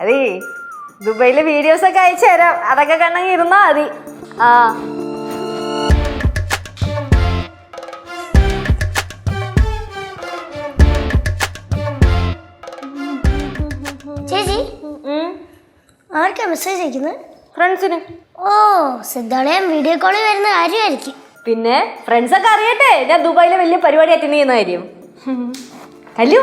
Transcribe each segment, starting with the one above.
അതേ ദുബൈയിലെ വീഡിയോസ് ഒക്കെ അയച്ചു തരാം. അതൊക്കെ കണ്ടെങ്കിൽ ഇരുന്നാ മതി. ആ. ചേച്ചി? ആർക്കാ മെസ്സേജ് അയക്കുന്നത് ഫ്രണ്ട്സിന്. ഓ സിദ്ധാളയം വീഡിയോ കോളിൽ വരുന്ന കാര്യമായിരിക്കും. പിന്നെ ഫ്രണ്ട്സ് ഒക്കെ അറിയട്ടെ. ഞാൻ ദുബായിലെ വലിയ പരിപാടി അറ്റൻഡ് ചെയ്യുന്ന കാര്യം. കല്ലു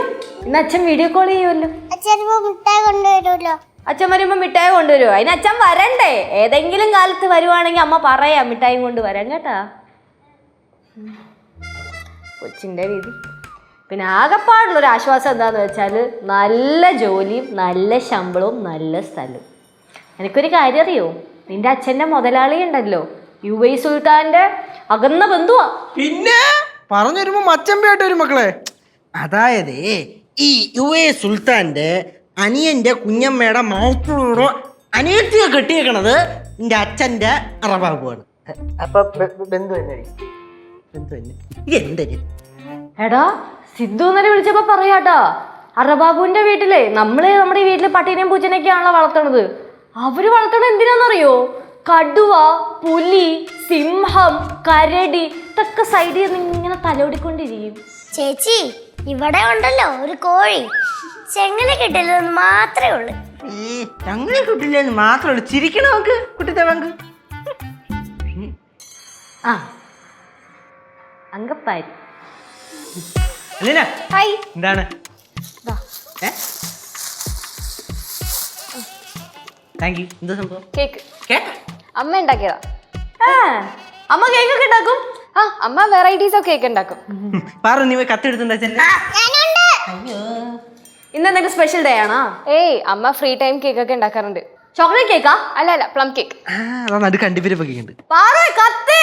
ഇന്ന് അച്ഛൻ വീഡിയോ കോൾ ചെയ്യുമല്ലോ അച്ഛൻ മിഠായി കൊണ്ടുവരുമല്ലോ. അച്ഛൻ വരുമ്പോ മിഠായി കൊണ്ടുവരുമോ അതിന് അച്ഛൻ വരണ്ടേ? ഏതെങ്കിലും കാലത്ത് വരുവാണെങ്കിൽ അമ്മ പറയാം മിഠായി കൊണ്ട് വരാം കേട്ടാ. കൊച്ചിന്റെ രീതി. പിന്നെ ആകെപ്പാടുള്ള ഒരു ആശ്വാസം എന്താന്ന് വെച്ചാൽ നല്ല ജോലിയും നല്ല ശമ്പളവും നല്ല സ്ഥലവും. എനിക്കൊരു കാര്യം അറിയോ നിന്റെ അച്ഛന്റെ മുതലാളി ഉണ്ടല്ലോ. യു ഐ സുൽത്താന്റെ അകന്ന ബന്ധുവാ. പിന്നെ? പറഞ്ഞു വരുമ്പോ മച്ചമ്പയായിട്ട് വരും മക്കളെ. അതായത് ഈ യു എ സുൽത്താന്റെ അനിയന്റെ കുഞ്ഞമ്മയുടെ മൗത്തൂറോ അനിയത്തിയെ കെട്ടിയേക്കണത് എന്റെ അച്ഛന്റെ അറബാബുവാണ് അപ്പൊ ബന്ധു തന്നെ ബന്ധു തന്നെ ഇത് എന്തൊരു എടാ സിദ്ധു എന്നെ വിളിച്ചപ്പോ പറയാട്ടോ. അറബാബുവിന്റെ വീട്ടിലെ നമ്മൾ നമ്മുടെ വീട്ടിലെ വീട്ടിൽ പട്ടീനെയും പൂച്ചനെയൊക്കെയാണല്ലോ വളർത്തണത്. അവർ വളർത്തണത് എന്തിനാണെന്നറിയോ കടുവ പുലി സിംഹം കരടി ഇതൊക്കെ സൈഡിൽ നിന്ന് ഇങ്ങനെ തലോടിക്കൊണ്ടിരിക്കും. ചേച്ചി ഇവിടെ ഉണ്ടല്ലോ ഒരു കോഴി. ചെങ്ങല കിട്ടില്ലെന്ന് മാത്രമേ ഉള്ളൂ. ഈ ഞങ്ങളെ കുട്ടില്ലെന്ന് മാത്രമേ ഉള്ളൂ. ചിരിക്കണ നമുക്ക് കുട്ടിത്തെ പങ്ക്? ആ അങ്കപ്പാരി. അലീന ഹായ്. എന്താണ്? ഏ? Thank you. എന്താ സംഭവം? കേക്ക്. കേക്ക്? അമ്മ ഉണ്ടാക്കിയതാ. ആ. അമ്മ കേക്കൊക്കെ ഉണ്ടാക്കും? ആ അമ്മ വെറൈറ്റീസ് ഒക്കെ കേക്ക് ഉണ്ടാക്കും. പാറു നീ പോയി കത്തെടുത്തുണ്ടാ ചെല്ലേ ഇന്ന് എന്തെങ്കിലും സ്പെഷ്യൽ ഡേ ആണോ? ഏയ് അമ്മ ഫ്രീ ടൈം കേക്ക് ഒക്കെ ഉണ്ടാക്കാറുണ്ട്. ചോക്ലേറ്റ് കേക്കാ അല്ല അല്ല പ്ലം കേക്ക് ആ അതാ നടു കണ്ടിപ്പിരിപ്പൊക്കെ ഉണ്ട് പാറ കത്ത്!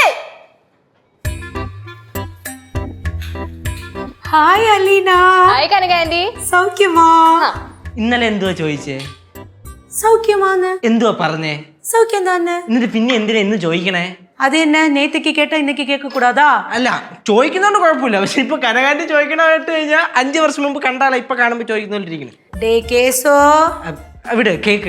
Hi Aleena. Hi Kanaka aunty സൗഖ്യമാ? ഇന്നലെ എന്തുവാ ചോദിച്ചേ? സൗഖ്യമാന്ന്? എന്തുവാ പറഞ്ഞേ? സൗഖ്യം തന്നെ എന്നിട്ട് പിന്നെ എന്തിനാ ഇന്ന് ചോദിക്കണേ? അത് തന്നെ നേത്തേക്ക് കേട്ടാ ഇന്നേക്ക് കേക്ക് കൂടാതാ അല്ല ചോദിക്കുന്നോണ്ട് കുഴപ്പമില്ല. പക്ഷെ ഇപ്പൊ കനകാന്റി ചോദിക്കണമായിട്ട് കഴിഞ്ഞാൽ അഞ്ചു വർഷം മുമ്പ് കണ്ടാളെ ഇപ്പൊ കാണുമ്പോ ചോദിക്കുന്നോണ്ടിരിക്കുന്നു ഡേ കേസോ? ഇവിടെ കേക്ക്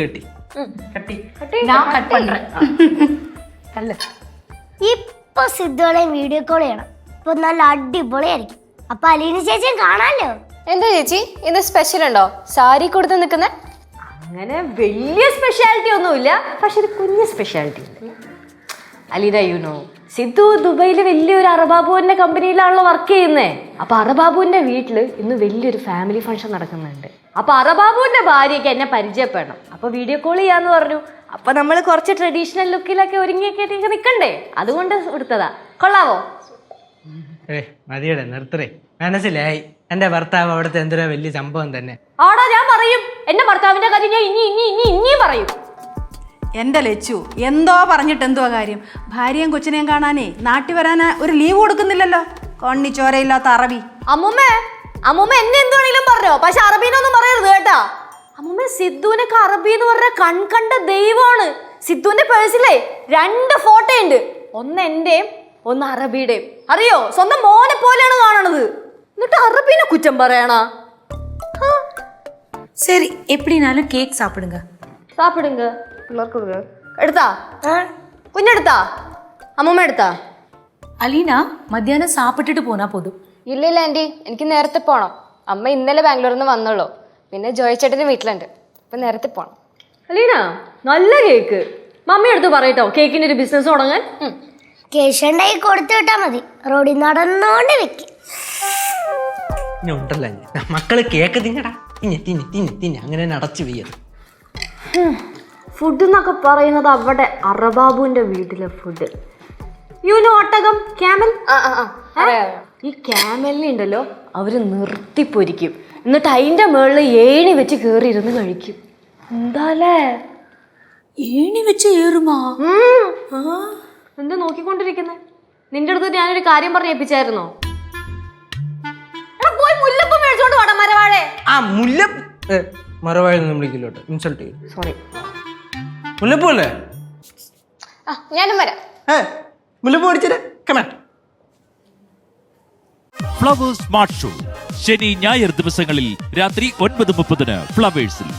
ഇപ്പൊ സിദ്ധുവളെയും വീഡിയോ കോൾ ചെയ്യണം. ഇപ്പൊ നല്ല അടിപൊളിയായിരിക്കും. അപ്പൊ അലീന ചേച്ചിയും കാണാല്ലോ. എന്താ ചേച്ചി? ഇന്ന് സ്പെഷ്യൽ ഉണ്ടോ? സാരി കൊടുത്ത് നിൽക്കുന്ന? അങ്ങനെ വലിയ സ്പെഷ്യാലിറ്റി ഒന്നുമില്ല. പക്ഷെ ഒരു കുഞ്ഞു സ്പെഷ്യാലിറ്റി ഉണ്ട്. അലീന യുനോ സിദ്ധു ദുബൈയിൽ വലിയൊരു അറബാബുവിന്റെ കമ്പനിയിലാണല്ലോ വർക്ക് ചെയ്യുന്നേ. അപ്പൊ അറബാബുവിന്റെ വീട്ടിൽ ഇന്ന് വലിയൊരു ഫാമിലി ഫംഗ്ഷൻ നടക്കുന്നുണ്ട്. അപ്പൊ അറബാബുവിന്റെ ഭാര്യയ്ക്ക് എന്നെ പരിചയപ്പെടണം. അപ്പൊ വീഡിയോ കോൾ ചെയ്യാന്ന് പറഞ്ഞു. അപ്പൊ നമ്മൾ കുറച്ച് ട്രഡീഷണൽ ലുക്കിലൊക്കെ ഒരുങ്ങിയൊക്കെ നിക്കണ്ടേ? അതുകൊണ്ട് എടുത്തതാ. കൊള്ളാവോ? മതിയടെ നിർത്തറേ മനസ്സിലായി. എന്റെ ഭർത്താവ് അവിടുത്തെ എന്തൊരു വലിയ സംഭവം തന്നെ. ആടാ ഞാൻ പറയും. എന്റെ ഭർത്താവിന്റെ കാര്യം ഞാൻ ഇനി ഇനി ഇനി ഇനിയും പറയും. എന്റെ ലച്ചു എന്തോ പറഞ്ഞിട്ട് എന്തോ കാര്യം ഭാര്യയും കൊച്ചിനെയും കാണാനേ നാട്ടിൽ വരാൻ ഒരു ലീവ് കൊടുക്കുന്നില്ലല്ലോ കണ്ണി ചോരയില്ലാത്ത അറബി അമ്മുമ്മേ അമ്മുമ്മ എന്നെ എന്തുവേണേലും പറഞ്ഞോ പക്ഷെ അറബീനൊന്നും പറയരുത് കേട്ടാ അമ്മുമ്മ സിദ്ധുവിനൊക്കെ അറബി എന്ന് പറഞ്ഞ കൺകണ്ട ദൈവമാണ് സിദ്ധുവിന്റെ പേഴ്സിലേ രണ്ട് ഫോട്ടോ ഉണ്ട് ഒന്ന് എന്റെയും ഒന്ന് അറബിയുടെയും അറിയോ സ്വന്തം മോനെ പോലെയാണ് കാണണത് എന്നിട്ട് അറബീനെ കുറ്റം പറയണ சரி எப்படினாலும் கேக் சாப்பிடுங்க സാപ്പിടുങ്ക പിള്ളേർക്ക് കൊടുക്കുക എടുത്താ? കുഞ്ഞെടുത്താ? അമ്മമ്മ എടുത്താ? അലീന മധ്യാഹ്നം സാപ്പിട്ടിട്ട് പോന്നാ പോതും. ഇല്ല ഇല്ല ആന്റി എനിക്ക് നേരത്തെ പോണം. അമ്മ ഇന്നലെ ബാംഗ്ലൂരിൽ നിന്ന് വന്നുള്ളൂ. പിന്നെ ജോയിച്ചേട്ടന്റെ വീട്ടിലുണ്ട്. അപ്പം നേരത്തെ പോണം. അലീന നല്ല കേക്ക്. മമ്മി എടുത്ത് പറയട്ടോ കേക്കിന്റെ ഒരു ബിസിനസ് തുടങ്ങാൻ. കേശണ്ടായി കൊടുത്തു വിട്ടാൽ മതി. റോഡിൽ നടന്നോണ്ട് വെക്ക്. ഉണ്ടല്ലോ മക്കൾ കേക്ക് തിന്നടാ. തിന്നെ തിന്നെ തിന്നെ തിന്നെ. അങ്ങനെ അടച്ചു പെയ്യത് ഫുഡ് എന്നൊക്കെ പറയുന്നത് അവിടെ അറബാബുവിന്റെ വീട്ടിലെ ഫുഡ് യുനു ഒട്ടകം? ക്യാമൽ ഈ ക്യാമലിനുണ്ടല്ലോ അവർ നിർത്തിപ്പൊരിക്കും. എന്നിട്ട് അതിന്റെ മുകളിൽ ഏണി വെച്ച് കേറി ഇരുന്ന് കഴിക്കും. എന്താലേ? ഏണി വെച്ച് ഏറുമാ എന്താ നോക്കിക്കൊണ്ടിരിക്കുന്നെ? നിന്റെ അടുത്ത് ഞാനൊരു കാര്യം പറഞ്ഞേപ്പിച്ചായിരുന്നോ മുല്ലപ്പ് മേടിച്ചോണ്ട് വേണം മരവാഴ. ആ മരവാഴ ഇൻസൾട്ട് ചെയ്യും. സോറി മുല്ലപ്പൂ അല്ലേ? ആ ഞാനും വരാം. ഏ മുല്ലപ്പൂ അടിച്ചത് ഫ്ലവേഴ്സ് സ്മാർട്ട് ഷോ ശനി ഞായർ ദിവസങ്ങളിൽ രാത്രി ഒൻപത് മുപ്പതിന് ഫ്ലവേഴ്സിൽ